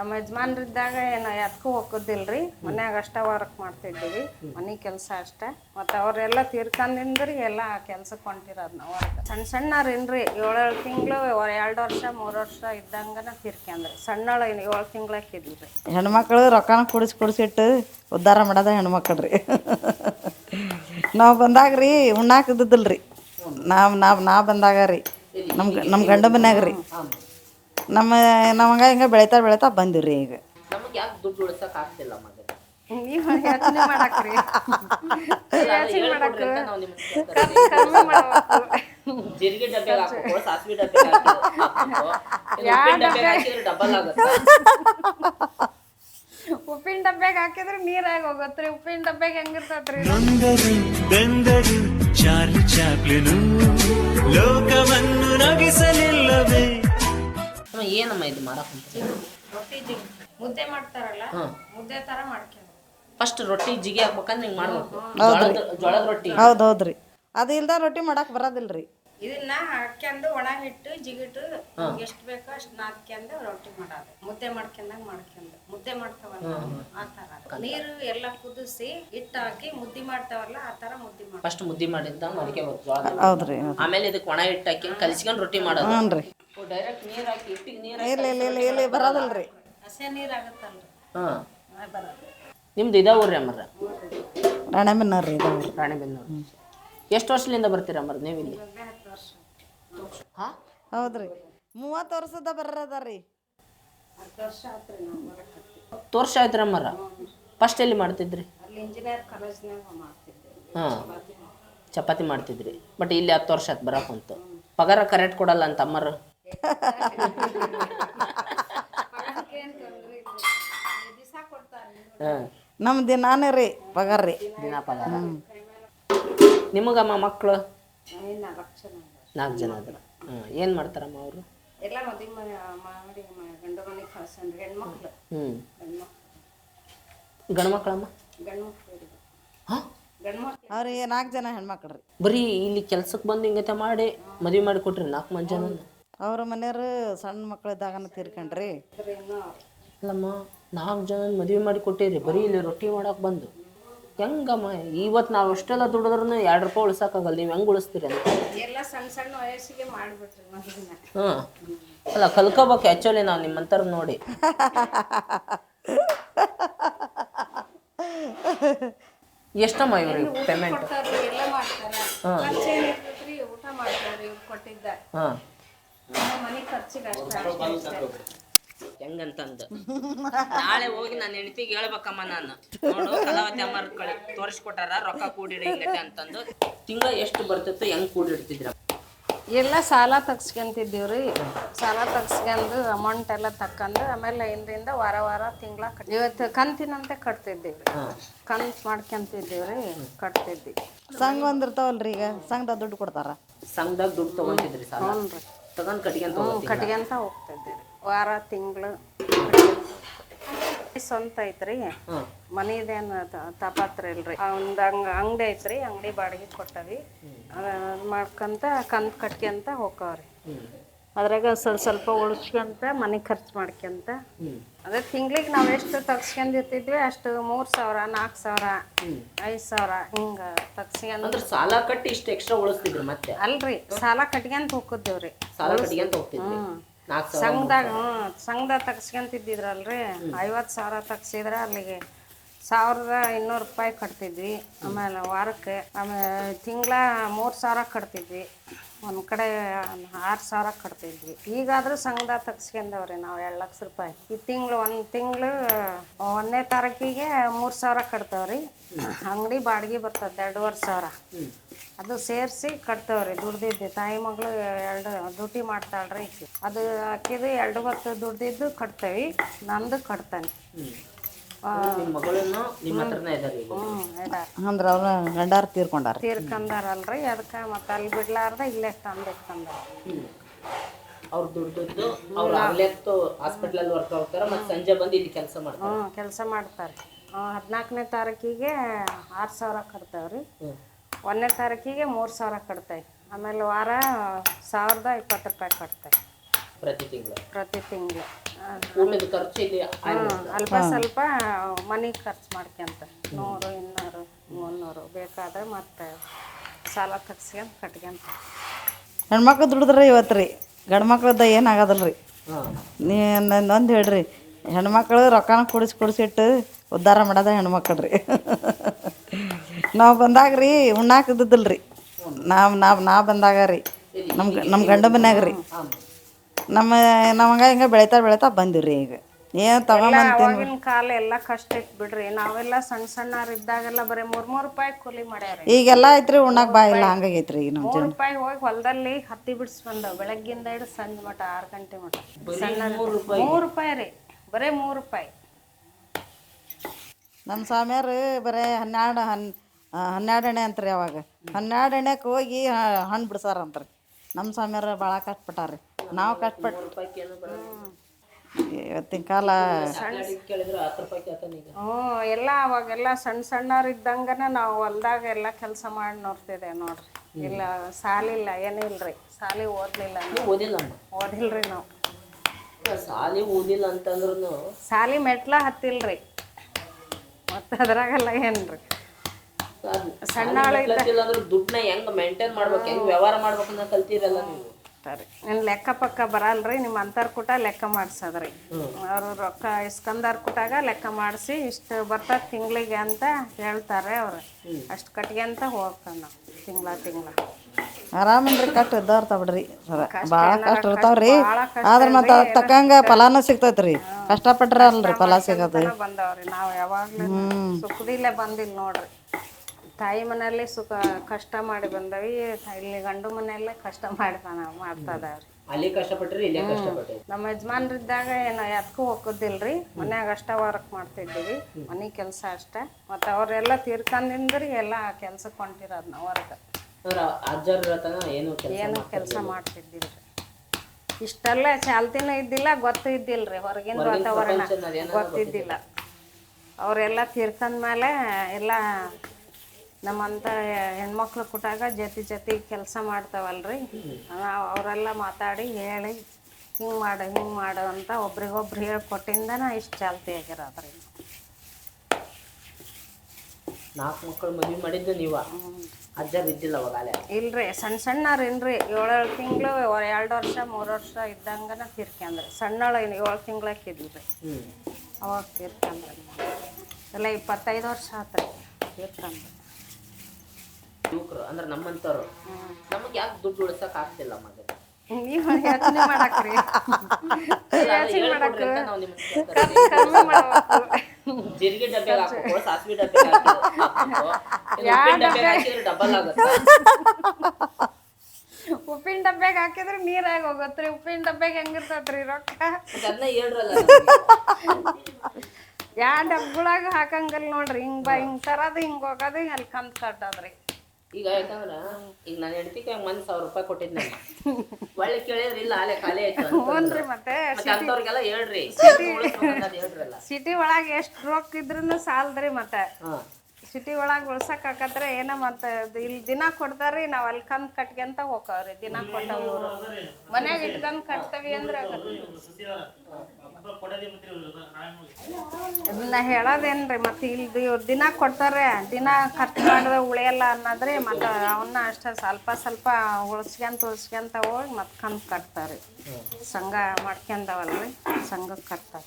ನಮ್ಮ ಯಜಮಾನ್ರಿದ್ದಾಗ ಏನು ಎತ್ಕೂ ಹೋಗೋದಿಲ್ಲ ರೀ ಮನ್ಯಾಗ ಅಷ್ಟೇ ವರ್ಕ್ ಮಾಡ್ತಿದ್ದೀವಿ ಮನೆ ಕೆಲಸ ಅಷ್ಟೇ. ಮತ್ತು ಅವರೆಲ್ಲ ತೀರ್ಕೊಂಡಿಂದ್ರಿ ಎಲ್ಲ ಕೆಲ್ಸಕ್ಕೆ ಹೊಂಟಿರೋದು ನಾವು ಹೊರಗೆ ಸಣ್ಣ ಸಣ್ಣವ್ರೇನ್ರಿ ಏಳೇಳು ತಿಂಗಳು ಎರಡು ವರ್ಷ, ಮೂರು ವರ್ಷ ಇದ್ದಂಗನ ತೀರ್ಕೊಂಡ್ರಿ ಸಣ್ಣಳು ಏಳು ತಿಂಗಳಕ್ಕಿದ್ವಿ ಹೆಣ್ಮಕ್ಳು ರೊಕ್ಕನ ಕುಡಿಸಿ ಕುಡಿಸಿಟ್ಟು ಉದ್ಧಾರ ಮಾಡೋದ ಹೆಣ್ಮಕ್ಳು ರೀ ನಾವು ಬಂದಾಗ ರೀ ಉಣ್ಣಾಕಿದ್ದಿಲ್ಲ ರೀ ನಾವು ನಾವು ನಾ ಬಂದಾಗ ರೀ ನಮ್ಮ ನಮ್ಮ ಗಂಡ ಮನ್ಯಾಗ ರೀ ನಮ್ಮ ನಮಗೆ ಹಿಂಗೆ ಬೆಳಿತಾ ಬೆಳಿತಾ ಬಂದಿವಿ ರೀ ಈಗ. ನಮಗೆ ಯಾಕೆ ದುಡ್ಡು ಉಳಿಸಕ್ ಆಗ್ತಿಲ್ಲ ಮಗ ನೀವು ಯೋಚನೆ ಮಾಡಕ್ರಿ. ಯೋಚನೆ ಮಾಡಕ್ಕೆ ನಾವು ನಿಮ್ಗೆ ಕಮ್ಮಿ ಮಾಡ್ಬೇಕು. ಜೀರಿಗೆ ಡಬ್ಬೆ ಹಾಕೋ ಸಾಸಿವೆ ಡಬ್ಬೆ ಡಬ್ಬೆ ಹಾಕಿದ್ರೆ ಡಬಲ್ ಆಗುತ್ತೆ? ಉಪ್ಪಿನ ಡಬ್ಬ್ಯಾಗ ಹಾಕಿದ್ರೆ ನೀರಾಗ ಹೋಗತ್ರಿ ಉಪ್ಪಿನ ಡಬ್ಬ್ಯಾಗ ಹೆಂಗಿರ್ತೈತ್ರಿ? ನೊಂದರು ಬೆಂದರು ಚಾರ್ಲಿ ಚಾಪ್ಲಿನು ಲೋಕವನ್ನು ನಗಿಸಲಿಲ್ಲವೇ? ಏನಮ್ಮ ಇದು ಮಾಡಕ್ ರೊಟ್ಟಿ ಜಿಗ್ ಮುದ್ದೆ ಮಾಡ್ತಾರಲ್ಲ ಮುದ್ದೆ ತರ ಮಾಡ್ಕೊಂಡು ಫಸ್ಟ್ ರೊಟ್ಟಿ ಜಿಗಿ ಹಾಕ್ಬೇಕಂದ್ರೆ ಹಿಂಗೆ ಮಾಡ್ಬೇಕು. ಜೋಳದ ಜೋಳದ ರೊಟ್ಟಿ. ಹೌದು ಹೌದು ರೀ. ಅದು ಇಲ್ದ ರೊಟ್ಟಿ ಮಾಡಕ್ ಬರೋದಿಲ್ಲ ರೀ ಇದನ್ನ ಹಾಕ್ಯಂದು ಒಣ ಹಿಟ್ಟು ಜಿಗಿಟ್ಟು ಎಷ್ಟು ಬೇಕೋ ಅಷ್ಟು ನಾದ್ಕ್ಯಂದು ರೊಟ್ಟಿ ಮಾಡೋದು. ಮುದ್ದೆ ಮಾಡ್ಕೊಂಡಂಗ ಮಾಡ್ಕೊಂಡು ಮುದ್ದೆ ಮಾಡ್ತಾವಲ್ಲ ಆ ತರ. ನೀರು ಎಲ್ಲ ಕುದಿಸಿ ಹಿಟ್ಟು ಹಾಕಿ ಮುದ್ದೆ ಮಾಡ್ತಾವಲ್ಲ ಆ ತರ ಮುದ್ದೆ ಮಾಡಿ ಫಸ್ಟ್ ಮುದ್ದೆ ಮಾಡಿದ್ದ ಅದಕ್ಕೆ ಹೌದ್ರಿ. ಆಮೇಲೆ ಇದಕ್ಕೆ ಒಣ ಹಿಟ್ಟು ಹಾಕಿ ಕಲಿಸ್ಕೊಂಡು ರೊಟ್ಟಿ ಮಾಡೋದು. ಹ್ಞೂ ರೀ ಡೈರೆಕ್ಟ್ ನೀರ್ ಹಾಕಿ ಹಿಟ್ಟಿಗೆ ನೀರ್ ಇಲ್ಲ ಇಲ್ಲ ಇಲ್ಲ ಇಲ್ಲ ಬರೋದಿಲ್ಲ ರೀ ಹಸೆ ನೀರು ಆಗುತ್ತಲ್ರಿ? ಹಾ. ನಿಮ್ದು ಇದ ಊರ್ರಿ ಅಮ್ಮರ? ರಾಣೆಬೆನ್ನೂರು ರೀ ರಾಣೆಬೆನ್ನೂರು. ಎಷ್ಟು ವರ್ಷದಿಂದ ಬರ್ತೀರ ಅಮ್ಮರ ನೀವು ಇಲ್ಲಿ? ಹಾ? ಹೌದು ರೀ ಮೂವತ್ತು ವರ್ಷದ ಬರೋದ ರೀ ಹತ್ತು ವರ್ಷ ಆಯ್ತು ಅಮ್ಮರ? ಫಸ್ಟ್ ಎಲ್ಲಿ ಮಾಡ್ತಿದ್ರಿ? ಅಲ್ಲಿ ಇಂಜಿನಿಯರ್ ಕಾಲೇಜ್ನಾಗ ಮಾಡ್ತಿದ್ದೆ. ಹಾ. ಚಪಾತಿ ಮಾಡ್ತಿದ್ರಿ. ಬಟ್ ಇಲ್ಲಿ ಹತ್ತು ವರ್ಷ ಆಯ್ತು ಬರಕ್ ಕುಂತು ಪಗಾರ ಕರೆಕ್ಟ್ ಕೊಡಲ್ಲ ಅಂತ ಅಮ್ಮರು? ನಮ್ಮ ದಿನಾನೇ ರೀ ಪಗಾರ ರೀ. ದಿನ ಪಗಾರ ನಿಮಗಮ್ಮ ಮಕ್ಕಳು ನಾಲ್ಕು ಜನ ಅದ್ರ ಹ್ಮ್ ಏನು ಮಾಡ್ತಾರಮ್ಮ ಅವರು? ಎಲ್ಲ ಮದುವೆ ಮಾಡಿ ಗಂಡು ಮನೆಗೆ ಹೆಣ್ಮಕ್ಳು. ಹ್ಞೂ ಹಾಂ? ಅವ್ರಿಗೆ ನಾಲ್ಕು ಜನ ಹೆಣ್ಮಕ್ಳು ರೀ. ಬರೀ ಇಲ್ಲಿ ಕೆಲ್ಸಕ್ಕೆ ಬಂದು ಹಿಂಗತೆ ಮಾಡಿ ಮದುವೆ ಮಾಡಿ ಕೊಟ್ರಿ ನಾಲ್ಕು ಮಂದಿ ಜನ ಅವ್ರ ಮನೆಯವರು ಸಣ್ಣ ಮಕ್ಕಳಿದ್ದಾಗನ ತೀರ್ಕಂಡ್ರಿ ತೀರ್ಕೊಂಡ್ರಿ? ಇದ್ರೆ ಇನ್ನೂ ಅಲ್ಲಮ್ಮ ನಾಲ್ಕು ಜನ ಮದುವೆ ಮಾಡಿ ಕೊಟ್ಟಿರಿ ಬರೀ ಇಲ್ಲಿ ರೊಟ್ಟಿ ಮಾಡೋಕೆ ಬಂದು. ಹೆಂಗಮ್ಮ ಇವತ್ತು ನಾವು ಅಷ್ಟೆಲ್ಲ ದುಡಿದ್ರೂ ಎರಡು ರೂಪಾಯಿ ಉಳ್ಸಕ್ಕಾಗಲ್ಲ ನೀವು ಹೆಂಗೆ ಉಳಿಸ್ತೀರಿ ಅಂತ? ಎಲ್ಲ ಸಣ್ಣ ಸಣ್ಣ ವಯಸ್ಸಿಗೆ ಮಾಡಿಬಿಟ್ರಿ ಹಾಂ ಅಲ್ಲ ಕಲ್ಕೋಬೇಕು ಆ್ಯಕ್ಚುಲಿ ನಾವು ನಿಮ್ಮಂತರ ನೋಡಿ. ಎಷ್ಟಮ್ಮ ಇವ್ರಿಗೆ ಪೇಮೆಂಟ್ ಹಾಂ ಇವ್ರು ಹಾಂ ಮನೆ ಖರ್ಚಿಗೆ ಅಷ್ಟೇ ಹೆಂಗಂತಂದು? ನಾಳೆ ಹೋಗಿ ನನ್ನ ಹೆಂಡತಿಗೆ ಹೇಳ್ಬೇಕಮ್ಮ ನಾನು. ನೋಡು ಕಲಾವತಿ ಅಮ್ಮರ ಕಳಿ ತೋರಿಸ್ಕೊಟ್ಟಾರ ರೊಕ್ಕ ಕೂಡಿಡಿ ಹಿಂಗತೆ ಅಂತಂದು. ತಿಂಗಳ ಎಷ್ಟು ಬರ್ತಿತ್ತು ಹೆಂಗ್ ಕೂಡಿಡ್ತಿದ್ರ ಎಲ್ಲ ಸಾಲ ತಗ್ಸ್ಕೊಂತಿದ್ದೀವ್ರಿ. ಸಾಲ ತಗ್ಸ್ಕೊಂಡು ಅಮೌಂಟ್ ಎಲ್ಲ ತಕ್ಕಂದು ಆಮೇಲೆ ಹಿಂದಿಂದ ವಾರ ವಾರ ತಿಂಗಳ ಇವತ್ತು ಕಂತಿನಂತೆ ಕಟ್ತಿದ್ದೀವಿ ಕಂತು ಮಾಡ್ಕೊಂತಿದ್ದೀವ್ರಿ ಕಟ್ತಿದ್ವಿ. ಸಂಘ ಬಂದಿರ್ತಾವಲ್ರಿ ಈಗ ಸಂಘದಾಗ ದುಡ್ಡು ಕೊಡ್ತಾರ? ಸಂಘದಾಗ ದುಡ್ಡು ತಗೊಂತಿದ್ರಿ ಸಾಲ? ಹ್ಞೂ ರೀ ತಗೊಂಡ್ ಹೋಗ್ತೀವಿ ಕಟ್ಕೊಂತ ಹೋಗ್ತಿದ್ದೀವಿ ವಾರ ತಿಂಗಳು. ಸ್ವಂತ ಐತ್ರಿ. ಹಾಂ ಮನಿದೇನು ತಪಾತ್ರ ಇಲ್ರಿ. ಒಂದು ಹಂಗ ಅಂಗಡಿ ಐತ್ರಿ. ಅಂಗಡಿ ಬಾಡಿಗೆ ಕೊಟ್ಟವಿ. ಅದ್ ಮಾಡ್ಕೊಂತ ಕಂತ್ ಕಟ್ಕೊಂತ ಹೋಗ್ತಾವ್ರಿ ಅದ್ರಾಗ ಸ್ವಲ್ಪ ಸ್ವಲ್ಪ ಉಳಿಸ್ಕೊಂತ ಮನೆ ಖರ್ಚು ಮಾಡ್ಕೊಂತ. ಅದೇ ತಿಂಗ್ಳಿಗೆ ನಾವು ಎಷ್ಟು ತಗ್ಸ್ಕೊಂಡಿರ್ತಿದ್ವಿ ಅಷ್ಟು ಮೂರು ಸಾವಿರ ನಾಲ್ಕು ಸಾವಿರ ಐದು ಸಾವಿರ ಹಿಂಗೆ ತಗ್ಸ್ಕೊಂಡ್ ಅಂದ್ರೆ ಸಾಲ ಕಟ್ಟಿ ಇಷ್ಟು ಎಕ್ಸ್ಟ್ರಾ ಉಳಿಸ್ತಿದ್ರು ಮತ್ತೆ? ಅಲ್ರಿ ಸಾಲ ಕಟ್ಕೊಂತ ಹೋಗ್ತಿದ್ದೇವ್ರಿ ಸಾಲ ಕಟ್ಕೊಂತ ಸಾವಿರ ಸಂಘದಾಗ ಹ್ಞೂ ಸಂಘದಾಗ ತಗ್ಸ್ಕೊಂತಿದ್ದಿದ್ರಲ್ರಿ ಐವತ್ತು ಸಾವಿರ ತಗ್ಸಿದ್ರೆ ಅಲ್ಲಿಗೆ ಸಾವಿರದ ಇನ್ನೂರು ರೂಪಾಯಿ ಕಟ್ತಿದ್ವಿ. ಆಮೇಲೆ ವಾರಕ್ಕೆ, ಆಮೇಲೆ ತಿಂಗಳ ಮೂರು ಸಾವಿರ ಕಟ್ತಿದ್ವಿ. ಒಂದು ಕಡೆ ಆರು ಸಾವಿರ ಕಟ್ತಿದ್ವಿ. ಈಗಾದರೂ ಸಂಘದಾಗ ತಗ್ಸ್ಕೊಂಡವ್ರಿ ನಾವು ಎರಡು ಲಕ್ಷ ರೂಪಾಯಿ. ಈ ತಿಂಗಳು ಒಂದು ತಿಂಗಳು, ಒಂದನೇ ತಾರೀಕಿಗೆ ಮೂರು ಸಾವಿರ ಕಟ್ತವ್ರಿ. ಅಂಗಡಿ ಬಾಡಿಗೆ ಬರ್ತದೆ ಎರಡೂವರೆ ಸಾವಿರ. ಅದು ಸೇರಿಸಿ ಕಟ್ತವ್ರಿ. ದುಡ್ದಿದ್ದು ತಾಯಿ ಮಗಳು ಎರಡು ಡ್ಯೂಟಿ ಮಾಡ್ತಾಳ್ರಿ. ಅದು ಹಾಕಿದ್ದು ಎರಡು ಹೊತ್ತು ದುಡ್ದಿದ್ದು ಕಟ್ತೇವೆ. ನಂದು ಕಟ್ತಾನೆ. ನಿಮ್ಮ ಮಗಳನ್ನು ನಿಮ್ಮ ಹತ್ರನೇ ಈಗ. ಅಂದ್ರೆ ಅವ್ರ ಗಂಡಾರ ತೀರ್ಕೊಂಡಾರ. ತೀರ್ಕಂದಾರಲ್ರಿ ಅದಕ್ಕೆ ಮತ್ತೆ ಅಲ್ಲಿ ಬಿಡ್ಲಾರ್ದ ಇಲ್ಲೇ ತಂದಿಟ್ಕಂದಾರ ಅವ್ರು ದುಡ್ಡದ್ದು ಅವ್ರು ಆಗ್ಲೆತ್ತು ಹಾಸ್ಪಿಟ್ಲಲ್ಲಿ ವರ್ಕ್ ಹೋಗ್ತಾರ ಮತ್ತೆ ಸಂಜೆ ಬಂದು ಇಲ್ಲಿ ಕೆಲಸ ಮಾಡ್ತಾರೆ. ಹ್ಞೂ ಕೆಲಸ ಮಾಡ್ತಾರೆ. ಹದಿನಾಲ್ಕನೇ ತಾರೀಕಿಗೆ ಆರು ಸಾವಿರ ಕಟ್ತಾವ್ರಿ. ಒಂದನೇ ತಾರೀಕಿಗೆ ಮೂರು ಸಾವಿರ ಕಟ್ತೇವೆ ಆಮೇಲೆ ವಾರ ಸಾವಿರದ ಇಪ್ಪತ್ತು ರೂಪಾಯಿ ಕಟ್ತೇವೆ ಪ್ರತಿ ತಿಂಗಳು. ಪ್ರತಿ ತಿಂಗಳು. ಖರ್ಚು ಇಲ್ಲಿ ಅಲ್ಪ ಸ್ವಲ್ಪ ಮನೆಗೆ ಖರ್ಚು ಮಾಡ್ಕೊಂತ ನೂರು ಇನ್ನೂರು ಮುನ್ನೂರು ಬೇಕಾದ್ರೆ ಮತ್ತೆ ಸಾಲ ತಗ್ಸ್ಕೊಂಡ್ ಕಟ್ಕೊಂತ ಹೆಣ್ಮಕ್ಳು ದುಡಿದ್ರೆ ಇವತ್ತು ರೀ ಗಂಡು ಮಕ್ಳದ್ದು ಏನು ಆಗೋದಿಲ್ಲ ರೀ ನೀ ಒಂದು ಹೇಳ್ರಿ ಹೆಣ್ಮಕ್ಳು ರೊಕ್ಕನ ಕುಡಿಸಿ ಕುಡಿಸಿಟ್ಟು ಉದ್ಧಾರ ಮಾಡೋದ ಹೆಣ್ಮಕ್ಳು ರೀ. ನಾವು ಬಂದಾಗ ರೀ ಉಣ್ಣಾಕ ಇದ್ದಿದ್ದಿಲ್ಲ ರೀ. ನಾವು ನಾವು ನಾ ಬಂದಾಗ ರೀ ನಮ್ಮ ನಮ್ಮ ಗಂಡ ಮನ್ಯಾಗ ರೀ. ನಮ್ಮ ನಮಗೆ ಹಿಂಗೆ ಬೆಳಿತಾ ಬೆಳಿತಾ ಬಂದಿರಿ ರೀ ಈಗ. ಏನು ತಗೊಂಬಂತೀನಿ ಅವಾಗಿನ ಕಾಲ ಎಲ್ಲ ಕಷ್ಟ ಇತ್ತು ಬಿಡ್ರಿ. ನಾವೆಲ್ಲ ಸಣ್ಣ ಸಣ್ಣವ್ರು ಇದ್ದಾಗೆಲ್ಲ ಬರೀ ಮೂರ್ ಮೂರ್ ರೂಪಾಯಿ ಕೂಲಿ ಮಾಡ್ಯಾರ ಈಗೆಲ್ಲ ಐತ್ರಿ ಉಣ್ಣಕ್ಕೆ ಬಾ ಇಲ್ಲ ಹಂಗಾಗೈತ್ರಿ ಈಗ ನಮ್ಮ ಮೂರ್ ರೂಪಾಯಿ ಹೋಗಿ ಹೊಲದಲ್ಲಿ ಹತ್ತಿ ಬಿಡಿಸ್ ಬಂದವು. ಬೆಳಗ್ಗಿಂದ ಹಿಡಿದು ಸಂಜೆ ಮಟ ಆರು ಗಂಟೆ ಮಟ. ಸಣ್ಣ ಮೂರು ರೂಪಾಯಿ. ರೀ. ಬರೇ ಮೂರು ರೂಪಾಯಿ. ನಮ್ಮ ಸ್ವಾಮಿಯರು ಬರೇ ಹನ್ನೆರಡು ಹನ್ ಹನ್ನೆರಡು ಎಣ್ಣೆ ಅಂತ್ರಿ ಅವಾಗ. ಹನ್ನೆರಡು ಎಣ್ಣೆಗೆ ಹೋಗಿ ಹಣ್ಣು ಬಿಡ್ಸಾರಂತ್ರಿ. ನಮ್ಮ ಸ್ವಾಮಿಯವ್ರು ಭಾಳ ಕಷ್ಟಪಟ್ಟಾರ ನಾವು ಕಷ್ಟಪಟ್ಟು ಇವತ್ತಿನ ಕಾಲ ಕೇಳಿದ್ರೆ ಹತ್ತು ರೂಪಾಯಿ ಕೇಳ್ತಾನೆ ಈಗ ಹ್ಞೂ ಎಲ್ಲ ಅವಾಗೆಲ್ಲ ಸಣ್ಣ ಸಣ್ಣವ್ರು ಇದ್ದಂಗನ ನಾವು ಹೊಲ್ದಾಗ ಎಲ್ಲ ಕೆಲಸ ಮಾಡಿ ನೋಡ್ತಿದ್ದೆ ನೋಡ್ರಿ. ಇಲ್ಲ ಸಾಲಿಲ್ಲ ಏನಿಲ್ಲ ರೀ ಸಾಲಿ ಓದ್ಲಿಲ್ಲ ಅಂದ್ರೆ ಓದಿಲ್ಲ ಓದಿಲ್ರಿ ನಾವು. ಸಾಲಿ ಓದಿಲ್ಲ ಅಂತಂದ್ರೂ ಸಾಲಿ ಮೆಟ್ಲ ಹತ್ತಿಲ್ರಿ. ಮತ್ತೆ ಅದ್ರಾಗೆಲ್ಲ ಏನ್ರಿ? ಅಂದ್ರೆ ದುಡ್ಡನ್ನ ಹೆಂಗ್ ಮೇಂಟೈನ್ ಮಾಡ್ಬೇಕು ಹೆಂಗ್ ವ್ಯವಹಾರ ಮಾಡ್ಬೇಕು ಅಂತ ಕಲ್ತಿರಲ್ಲ ನೀವು. ಸರಿ. ಲೆಕ್ಕ ಪಕ್ಕ ಬರಲ್ರಿ ನಿಮ್ಮ ಅಂತರ್ಕುಟ ಲೆಕ್ಕ ಮಾಡ್ಸದ್ರಿ. ಅವರು ರೊಕ್ಕ ಇಸ್ಕಂದಾರ್ ಕೂಟಾಗ ಲೆಕ್ಕ ಮಾಡಿಸಿ ಇಷ್ಟು ಬರ್ತಾ ತಿಂಗಳಿಗೆ ಅಂತ ಹೇಳ್ತಾರೆ ಅವರು. ಅಷ್ಟು ಅಂತ ಹೋಗ್ತಾನ ನಾವು ತಿಂಗಳ ತಿಂಗಳ. ಆರಾಮನ್ರಿ ಕಷ್ಟ ಇದ್ದಾರ್ತ ಬಿಡ್ರಿ. ಭಾಳ ಕಷ್ಟ ಇರ್ತಾವ್ರಿ. ಆದ್ರೆ ಮತ್ತೆ ಅದ್ ತಕ್ಕಂಗ ಫಲಾನು ಸಿಗ್ತೈತ್ರಿ. ಕಷ್ಟಪಟ್ರೆ ಅಲ್ರಿ ಫಲ ಸಿಗತ್ತೆ. ಬಂದವ್ರಿ. ನಾವು ಯಾವಾಗ್ಲೂ ಸುಖದಿಲ್ಲೇ ಬಂದಿಲ್ಲ ನೋಡ್ರಿ. ತಾಯಿ ಮನೆಯಲ್ಲಿ ಸುಖ ಕಷ್ಟ ಮಾಡಿ ಬಂದವಿ. ಇಲ್ಲಿ ಗಂಡು ಮನೆಯಲ್ಲೇ ಕಷ್ಟ ಮಾಡ್ತಾನ ಮಾಡ್ತಾ ಇದಾವ್ರಿ ಅಲ್ಲಿ ಕಷ್ಟಪಟ್ರಿ ಇಲ್ಲೇ ಕಷ್ಟಪಟ್ರಿ. ನಮ್ಮ ಯಜಮಾನ್ರಿದ್ದಾಗ ಏನು ಯಾತ್ಕೂ ಹೋಗೋದಿಲ್ರಿ. ಮನ್ಯಾಗ ಅಷ್ಟ ವರ್ಕ್ ಮಾಡ್ತಿದ್ದೀವಿ. ಮನೆ ಕೆಲಸ ಅಷ್ಟೇ. ಮತ್ತು ಅವರೆಲ್ಲ ತೀರ್ಕೊಂಡಿಂದ್ರಿ ಎಲ್ಲ ಕೆಲ್ಸಕ್ಕೆ ಹೊಂಟಿರೋದು ನಾವು ವರ್ಕ್ ಅಜ್ಜರ್ ಏನು ಕೆಲಸ ಏನು ಕೆಲಸ ಮಾಡ್ತಿದ್ದಿಲ್ರಿ ಇಷ್ಟೆಲ್ಲ ಚಾಲ್ತಿನೂ ಇದ್ದಿಲ್ಲ ಗೊತ್ತೂ ಇದ್ದಿಲ್ರಿ. ಹೊರಗಿನ ವಾತಾವರಣ ಗೊತ್ತಿದ್ದಿಲ್ಲ. ಅವರೆಲ್ಲ ತೀರ್ಕೊಂಡ್ಮೇಲೆ ಎಲ್ಲ ನಮ್ಮಂಥ ಹೆಣ್ಮಕ್ಳು ಕೊಟ್ಟಾಗ ಜೊತೆ ಜೊತೆ ಕೆಲಸ ಮಾಡ್ತಾವಲ್ರಿ. ನಾವು ಅವರೆಲ್ಲ ಮಾತಾಡಿ ಹೇಳಿ ಹಿಂಗೆ ಮಾಡು ಹಿಂಗೆ ಮಾಡು ಅಂತ ಒಬ್ರಿಗೊಬ್ರು ಹೇಳ್ಕೊಟ್ಟಿಂದನ ಇಷ್ಟು ಚಾಲ್ತಿ ಆಗಿರೋದ್ರಿ. ನಾಲ್ಕು ಮಕ್ಕಳು ಮದ್ವೆ ಮಾಡಿದ್ದು ನೀವ? ಅಜ್ಜ ಇದ್ದಿಲ್ಲ ಅವಾಗಲೇ? ಇಲ್ರಿ ಸಣ್ಣ ಸಣ್ಣವ್ರೇನ್ರಿ ಏಳೇಳು ತಿಂಗಳು ಎರಡು ವರ್ಷ ಮೂರು ವರ್ಷ ಇದ್ದಂಗನ ತೀರ್ಕೊಂಡ್ರಿ. ಸಣ್ಣಳು ಏಳು ತಿಂಗಳಕ್ಕಿದ್ರಿ ಅವಾಗ ತೀರ್ಕೊಂಡ್ರಿ. ಎಲ್ಲ ಇಪ್ಪತ್ತೈದು ವರ್ಷ ಆತ್ರಿ ತೀರ್ಕೊಂಡ್ರಿ. ಯುವಕರು ಅಂದ್ರೆ ನಮ್ಮಂತವ್ರು ನಮಗೆ ಯಾಕೆ ದುಡ್ಡು ಉಳಿಸಕ್ ಆಗ್ತಿಲ್ಲ ಮಗ ನೀವು ಯೋಚನೆ ಮಾಡಕ್ರಿ. ಯೋಚನೆ ಮಾಡಕ್ ನಾವು ನಿಮ್ಗೆ ಕಮ್ಮಿ ಮಾಡ್ಬೇಕು ಜೀರಿಗೆ ಡಬ್ಬೆ ಹಾಕೋ ಸಾಸಿವೆ ಡಬ್ಬೆ ಡಬ್ಬೆ ಹಾಕಿದ್ರೆ ಡಬಲ್ ಆಗುತ್ತೆ. ಉಪ್ಪಿನ ಡಬ್ಬ್ಯಾಗ ಹಾಕಿದ್ರೆ ನೀರಾಗ ಹೋಗತ್ರಿ ಉಪ್ಪಿನ ಡಬ್ಬ್ಯಾಗ ಹೆಂಗಿರ್ತತ್ರಿ ರೊಕ್ಕ? ಮತ್ತೆ ಅದನ್ನ ಹೇಳ್ರಲ್ಲ. ಯಾ ಡಬ್ಗಳಾಗ ಹಾಕಂಗಿಲ್ಲ ನೋಡ್ರಿ. ಹಿಂಗ್ ಬಾ ಹಿಂಗ್ ತರದ್ ಹಿಂಗ್ ಹೋಗೋದು ಅಲ್ಲಿ ಕಂತ್ ಕಟ್ಟದ್ರಿ. ಈಗ ಯಾಕಂದ್ರ ಈಗ ನಾನು ಹೆಂಡತಿಗೆ ಒಂದ್ ಸಾವಿರ ರೂಪಾಯಿ ಕೊಟ್ಟಿದ್ದೆ ನಾನು ಒಳ್ಳೆ ಕೇಳಿದ್ರೆ ಇಲ್ಲ ಅಲ್ಲೇ ಖಾಲಿ ಆಯ್ತು. ಹ್ಞೂನ್ರಿ ಮತ್ತೆ ಮತ್ತೆ ಅಂತವ್ರಿಗೆಲ್ಲ ಹೇಳ್ರಿ. ಹೇಳ್ರಲ್ಲ. ಸಿಟಿ ಒಳಗೆ ಎಷ್ಟು ರೊಕ್ಕ ಇದ್ರೂ ಸಾಲದ್ರಿ ಮತ್ತೆ. ಸಿಟಿ ಒಳಗೆ ಉಳ್ಸಕ್ ಹಾಕತ್ರ ಏನ ಮತ್ತೆ ಇಲ್ಲಿ ದಿನ ಕೊಡ್ತಾರ್ರಿ ನಾವ್ ಅಲ್ಲಿ ಕಂದ್ ಕಟ್ಕೊಂತ ಹೋಗವ್ರಿ ದಿನ ಕೊಟ್ಟವ್ರು ಮನ್ಯಾಗ ಇಟ್ಕೊಂಡ್ ಕಟ್ತವಿ ಅಂದ್ರೆ ಅದನ್ನ ಹೇಳೋದೇನ್ರಿ ಮತ್ತೆ ಇಲ್ದು ಇವ್ರು ದಿನ ಕೊಡ್ತಾರೆ ದಿನ ಖರ್ಚು ಮಾಡಿದ್ರೆ ಉಳಿಯಲ್ಲ ಅನ್ನೋದ್ರಿ ಮತ್ತೆ ಅವನ್ನ ಅಷ್ಟೇ ಸ್ವಲ್ಪ ಸ್ವಲ್ಪ ಉಳಿಸ್ಕೊಂತ ಉಳಿಸ್ಕೊಂತ ಹೋಗಿ ಮತ್ತೆ ಕಂತು ಕಟ್ತಾರೆ. ಸಂಘ ಮಾಡ್ಕೊಂಡವಲ್ರಿ ಸಂಘಕ್ಕೆ ಕಟ್ತಾರೆ.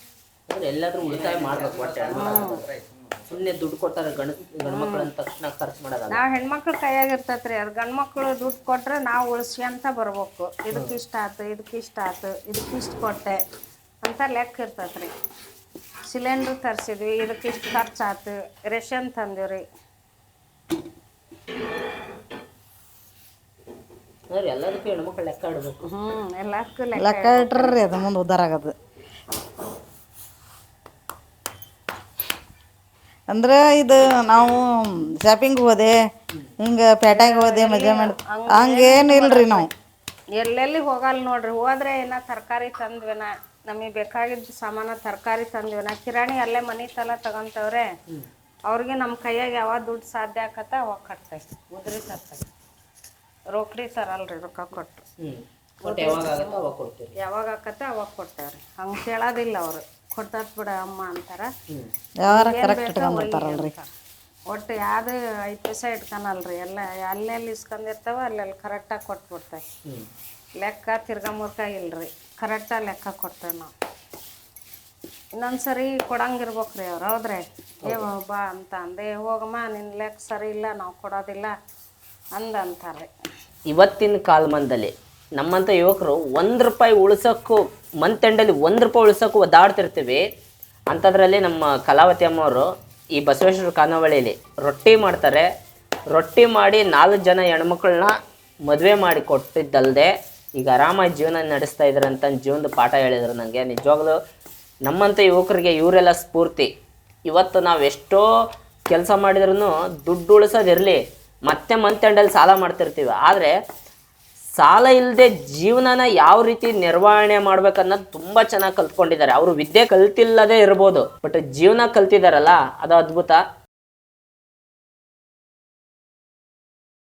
ಅಂದ್ರೆ ಎಲ್ಲಾದ್ರೂ ಉಳಿತಾಯ ಮಾಡ್ಬೇಕು ಒಟ್ಟೆ ಸುಮ್ಮನೆ ದುಡ್ಡು ಕೊಡ್ತಾರೆ ಗಂಡ ಅಂದ ತಕ್ಷಣ ಖರ್ಚು ಮಾಡೋದಲ್ಲ. ನಾವು ಹೆಣ್ಮಕ್ಳು ಕೈಯಾಗ ಇರ್ತೈತ್ರಿ ಅದು ಗಂಡ್ಮಕ್ಳು ದುಡ್ಡು ಕೊಟ್ರೆ ನಾವು ಉಳಿಸ್ಕೊಂತ ಬರ್ಬೇಕು. ಇದಕ್ಕೆ ಇಷ್ಟ ಆತು ಇದಕ್ಕೆ ಇಷ್ಟ ಆತು ಇದಕ್ಕೆ ಇಷ್ಟು ಕೊಟ್ಟೆ. ಅಂತ ಲೆಕ್ಕ ಇರ್ತೈತ್ರಿ. ಸಿಲಿಂಡ್ರ್ ತರಿಸಿದ್ವಿ ಇದಕ್ಕೆ ಇಷ್ಟು ಖರ್ಚು ಆಯ್ತು ರೇಷನ್ ತಂದೀವಿ ರೀ ಎಲ್ಲದಕ್ಕೂ ಹೆಣ್ಮಕ್ಳು ಲೆಕ್ಕ ಇಡ್ಬೇಕು. ಹ್ಞೂ ಎಲ್ಲದಕ್ಕೂ ಲೆಕ್ಕ ಲೆಕ್ಕ ಇಟ್ರಿ ಅದು ಮುಂದೆ ಉದ್ದಾರ ಆಗೋದು. ಅಂದ್ರೆ ಇದು ನಾವು ಶಾಪಿಂಗ್ ಹೋದೆ ಹಿಂಗೆ ಪೇಟ್ಯಾಗ ಹೋದೆ ಮಜಾ ಮಾಡಿ ಹಂಗೇನಿಲ್ರಿ ನಾವು. ಎಲ್ಲೆಲ್ಲಿ ಹೋಗಲ್ಲ ನೋಡ್ರಿ ಹೋದ್ರೆ ಏನ ತರಕಾರಿ ತಂದ್ವಿನ. ನಮಗೆ ಬೇಕಾಗಿದ್ದ ಸಾಮಾನು ತರಕಾರಿ ತಂದ್ವಿನ ಕಿರಾಣಿ ಅಲ್ಲೇ ಮನೆ ತಲ ತಗೊಂತವ್ರೆ ಅವ್ರಿಗೆ ನಮ್ಮ ಕೈಯಾಗ ಯಾವಾಗ ದುಡ್ಡು ಸಾಧ್ಯ ಆಕತ್ತ ಅವಾಗ ಕಟ್ತೈತಿ ಉದ್ರಿ ತರ್ತೈತಿ ರೋಕ್ಡಿ ತರಲ್ರಿ ರೊಕ್ಕ ಕೊಟ್ಟು. ಹ್ಮ್. ಒಟ್ಟು ಯಾವಾಗ ಆಕತ್ತ ಅವಾಗ ಕೊಡ್ತೇವ್ರಿ. ಹಂಗೆ ಕೇಳೋದಿಲ್ಲ ಅವರು. ಕೊಡ್ತಾರ ಬಿಡ ಅಮ್ಮ ಅಂತಾರ. ಒಟ್ಟು ಯಾವ್ದು ಐದು ಪೈಸೆ ಇಟ್ಕೊನಲ್ರಿ. ಎಲ್ಲ ಅಲ್ಲೆಲ್ಲಿ ಇಸ್ಕೊಂಡಿರ್ತಾವ ಅಲ್ಲೆಲ್ಲಿ ಕರೆಕ್ಟಾಗಿ ಕೊಟ್ಬಿಡ್ತಾರೆ ಲೆಕ್ಕ ತಿರ್ಗಾ ಮುರ್ಕ ಇಲ್ರಿ. ಕರೆಕ್ಟಾಗಿ ಲೆಕ್ಕ ಕೊಡ್ತೇವೆ ನಾವು. ಇನ್ನೊಂದು ಸರಿ ಕೊಡಂಗಿರ್ಬೇಕ್ರಿ ಅವ್ರು ಹೌದ್ರಿ? ಏ ಬಾ ಅಂತ ಅಂದೆ ಹೋಗಮ್ಮ ನಿನ್ನ ಲೆಕ್ಕ ಸರಿ ಇಲ್ಲ ನಾವು ಕೊಡೋದಿಲ್ಲ ಅಂದಂತಾರೆ ಇವತ್ತಿನ ಕಾಲಮಾನದಲ್ಲಿ ನಮ್ಮಂಥ ಯುವಕರು ಒಂದು ರೂಪಾಯಿ ಉಳಿಸೋಕ್ಕೂ ಮಂತೆಂಡಲ್ಲಿ ಒಂದು ರೂಪಾಯಿ ಉಳಿಸೋಕ್ಕೂ ಒದ್ದಾಡ್ತಿರ್ತೀವಿ. ಅಂಥದ್ರಲ್ಲಿ ನಮ್ಮ ಕಲಾವತಿ ಅಮ್ಮವರು ಈ ಬಸವೇಶ್ವರ ಖಾನಾವಳಿಯಲ್ಲಿ ರೊಟ್ಟಿ ಮಾಡ್ತಾರೆ. ರೊಟ್ಟಿ ಮಾಡಿ ನಾಲ್ಕು ಜನ ಹೆಣ್ಮಕ್ಳನ್ನ ಮದುವೆ ಮಾಡಿ ಕೊಟ್ಟಿದ್ದಲ್ದೆ ಈಗ ಆರಾಮಾಗಿ ಜೀವನ ನಡೆಸ್ತಾ ಇದ್ದಾರೆ ಅಂತ ಜೀವನದ ಪಾಠ ಹೇಳಿದ್ರು ನನಗೆ ನಿಜವಾಗ್ಲೂ ನಮ್ಮಂಥ ಯುವಕರಿಗೆ ಇವರೆಲ್ಲ ಸ್ಫೂರ್ತಿ. ಇವತ್ತು ನಾವು ಎಷ್ಟೋ ಕೆಲಸ ಮಾಡಿದ್ರೂ ದುಡ್ಡು ಉಳಿಸೋದಿರಲಿ, ಮತ್ತೆ ಮಂತ್ ಎಂಡಲ್ಲಿ ಸಾಲ ಮಾಡ್ತಿರ್ತೀವಿ. ಆದರೆ ಸಾಲ ಇಲ್ಲದೆ ಜೀವನನ ಯಾವ ರೀತಿ ನಿರ್ವಹಣೆ ಮಾಡ್ಬೇಕನ್ನೋದು ತುಂಬ ಚೆನ್ನಾಗಿ ಕಲ್ತ್ಕೊಂಡಿದ್ದಾರೆ. ಅವರು ವಿದ್ಯೆ ಕಲ್ತಿಲ್ಲದೆ ಇರ್ಬೋದು, ಬಟ್ ಜೀವನ ಕಲ್ತಿದ್ದಾರಲ್ಲ ಅದು ಅದ್ಭುತ.